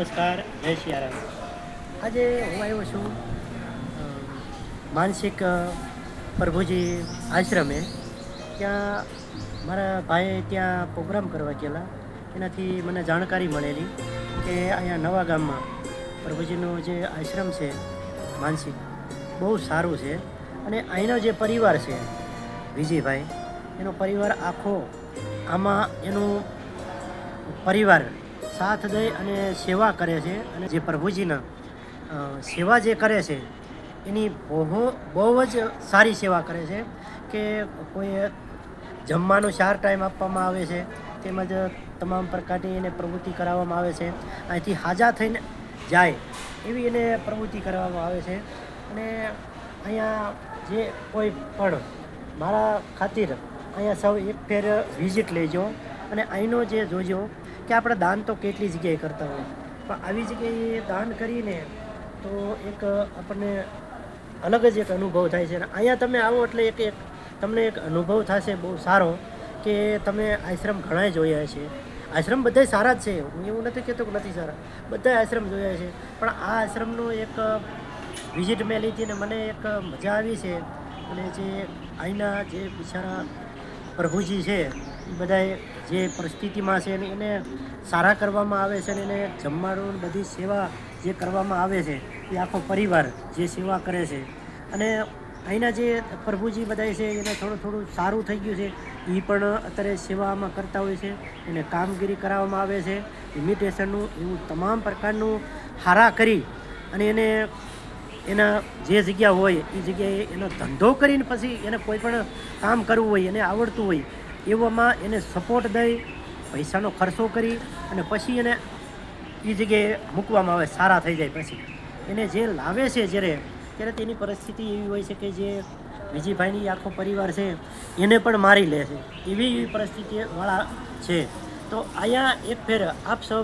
નમસ્કાર, જય સિયારામ આજે હું આવ્યો છું માનસિક પ્રભુજી આશ્રમે. ત્યાં મારા ભાઈએ ત્યાં પ્રોગ્રામ કરવા ગયેલા. એનાથી મને જાણકારી મળેલી કે અહીંયા નવા ગામમાં પ્રભુજીનો જે આશ્રમ છે, માનસિક, બહુ સારું છે. અને અહીંનો જે પરિવાર છે, વિજયભાઈ, એનો પરિવાર આખો આમાં એનું પરિવાર સાથ દઈ અને સેવા કરે છે અને જે પ્રભુજીના સેવા જે કરે છે, એની બહુ બહુ જ સારી સેવા કરે છે કે કોઈ જમવાનું ચાર ટાઈમ આપવામાં આવે છે, તેમજ તમામ પ્રકારની એને પ્રવૃત્તિ કરાવવામાં આવે છે, અહીંથી હાજા થઈને જાય એવી એને પ્રવૃત્તિ કરવામાં આવે છે. અને અહીંયા જે કોઈ પણ મારા ખાतिर અહીંયા સૌ એક ફેર વિઝિટ લેજો અને અહીંનો જે જોજો કે આપણે દાન તો કેટલી જગ્યાએ કરતા હોય? પણ આવી જગ્યાએ દાન કરીને તો એક આપણને અલગ જ એક અનુભવ થાય છે. અને અહીંયા તમે આવો એટલે એક એક તમને એક અનુભવ થશે બહુ સારો કે તમે આશ્રમ ઘણાય જોયા છે. આશ્રમ બધાય સારા જ છે. હું એવું નથી કહેતો કે નથી સારા. બધા આશ્રમ જોયા છે. પણ આ આશ્રમનો એક વિઝિટ મેં લીધી ને મને એક મજા આવી છે. અને જે અહીંના જે બિચારા પ્રભુજી છે એ બધાએ જે પરિસ્થિતિમાં છે એને સારા કરવામાં આવે છે અને એને જમવાનું બધી સેવા જે કરવામાં આવે છે, એ આખો પરિવાર જે સેવા કરે છે. અને અહીંના જે પ્રભુજી બધાય છે, એને થોડું થોડું સારું થઈ ગયું છે એ પણ અત્યારે સેવામાં કરતા હોય છે, એને કામગીરી કરાવવામાં આવે છે. ઇમિટેશનનું એવું તમામ પ્રકારનું હારા કરી અને એને એના જે જગ્યા હોય એ જગ્યાએ એનો ધંધો કરીને પછી એને કોઈ પણ કામ કરવું હોય, એને આવડતું હોય એવામાં એને સપોર્ટ દઈ, પૈસાનો ખર્ચો કરી અને પછી એને એ જગ્યાએ મૂકવામાં આવે, સારા થઈ જાય પછી. એને જે લાવે છે જ્યારે, ત્યારે તેની પરિસ્થિતિ એવી હોય છે કે જે વિજયભાઈની આખો પરિવાર છે, એને પણ મારી લે છે. એવી એવી પરિસ્થિતિવાળા છે. તો અહીંયા એક ફેર આપ સૌ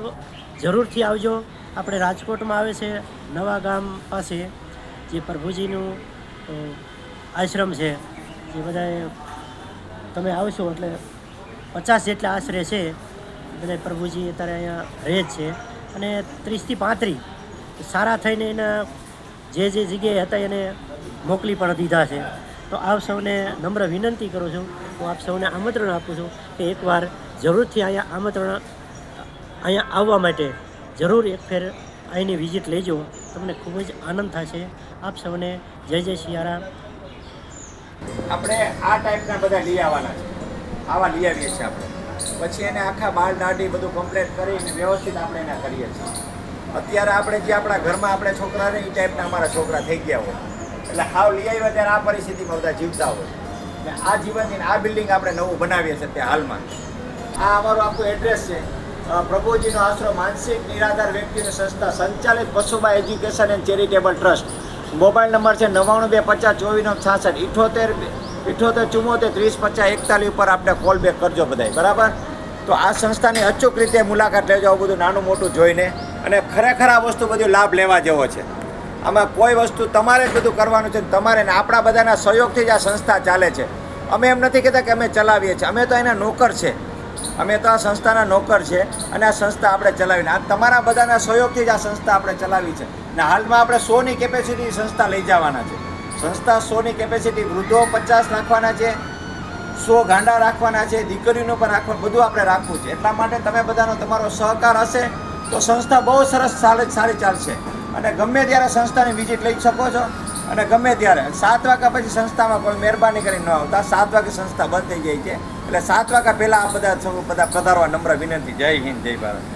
જરૂરથી આવજો. આપણે રાજકોટમાં આવે છે, નવા ગામ પાસે, જે પ્રભુજીનું આશ્રમ છે, જે બધાએ તમે આવશો એટલે પચાસ જેટલા આશરે છે. બધા પ્રભુજી અત્યારે અહીંયા રહે છે. અને ત્રીસથી પાંત્રીસ, સારા થઈને એના જે જે જગ્યાએ હતા એને મોકલી પણ દીધા છે. તો આપ સૌને નમ્ર વિનંતી કરું છું, હું આપ સૌને આમંત્રણ આપું છું કે એકવાર જરૂરથી અહીંયા આમંત્રણ, અહીંયા આવવા માટે જરૂર એક ફેર અહીંની વિઝિટ લેજો. તમને ખૂબ જ આનંદ થશે. આપ સૌને જય જય સિયારામ આપણે આ ટાઈપના બધા લઈ આવવાના છે. આવા લઈ આવીએ છીએ આપણે. પછી એને આખા બાળ દાઢી બધું કમ્પ્લેટ કરીને વ્યવસ્થિત આપણે એના કરીએ છીએ. અત્યારે આપણે જે આપણા ઘરમાં આપણે છોકરા રહે એ ટાઈપના અમારા છોકરા થઈ ગયા હોય. એટલે હાવ લઈ આવ્યા ત્યારે આ પરિસ્થિતિમાં બધા જીવતા હોય. અને આ જીવનની આ બિલ્ડિંગ આપણે નવું બનાવીએ છીએ તે હાલમાં. આ અમારું આખું એડ્રેસ છે. પ્રભુજીનો આશરો માનસિક નિરાધાર વ્યક્તિની સંસ્થા સંચાલિત Pashuba education and charitable trust. Mobile number છે નવ્વાણું બે પચાસ ચોવીસ છાસઠ. ઇઠોતેર ઇઠોતેર, ચુમ્મોતેર, ત્રીસ, પચાસ, એકતાલીસ ઉપર આપણે કોલ બેક કરજો બધા બરાબર? તો આ સંસ્થાની અચૂક રીતે મુલાકાત લેજો આવું બધું નાનું મોટું જોઈને અને ખરેખર આ વસ્તુ બધું લાભ લેવા જેવો છે. આમાં કોઈ વસ્તુ તમારે જ બધું કરવાનું છે તમારે ને આપણા બધાના સહયોગથી જ આ સંસ્થા ચાલે છે. અમે એમ નથી કહેતા કે અમે ચલાવીએ છીએ. અમે તો એના નોકર છે. અમે તો આ સંસ્થાના નોકર છે અને આ સંસ્થા આપણે ચલાવીને આ તમારા બધાના સહયોગથી જ આ સંસ્થા આપણે ચલાવી છે. ને હાલમાં આપણે સોની કેપેસિટી સંસ્થા લઈ જવાના છે. સંસ્થા સોની કેપેસિટી વૃદ્ધો પચાસ રાખવાના છે, સો ગાંડા રાખવાના છે દીકરીનું પણ રાખવાનું બધું આપણે રાખવું છે. એટલા માટે તમે બધાનો તમારો સહકાર હશે તો સંસ્થા બહુ સરસ સારી સારી ચાલશે. અને ગમે ત્યારે સંસ્થાની વિઝિટ લઈ શકો છો, અને ગમે ત્યારે. સાત વાગ્યા પછી સંસ્થામાં કોઈ મહેરબાની કરી ન આવતા. સાત વાગે સંસ્થા બંધ થઈ જાય છે. એટલે સાત વાગ્યા પહેલાં આ બધા બધા પધારવા નમ્ર વિનંતી. જય હિન્દ, જય ભારત.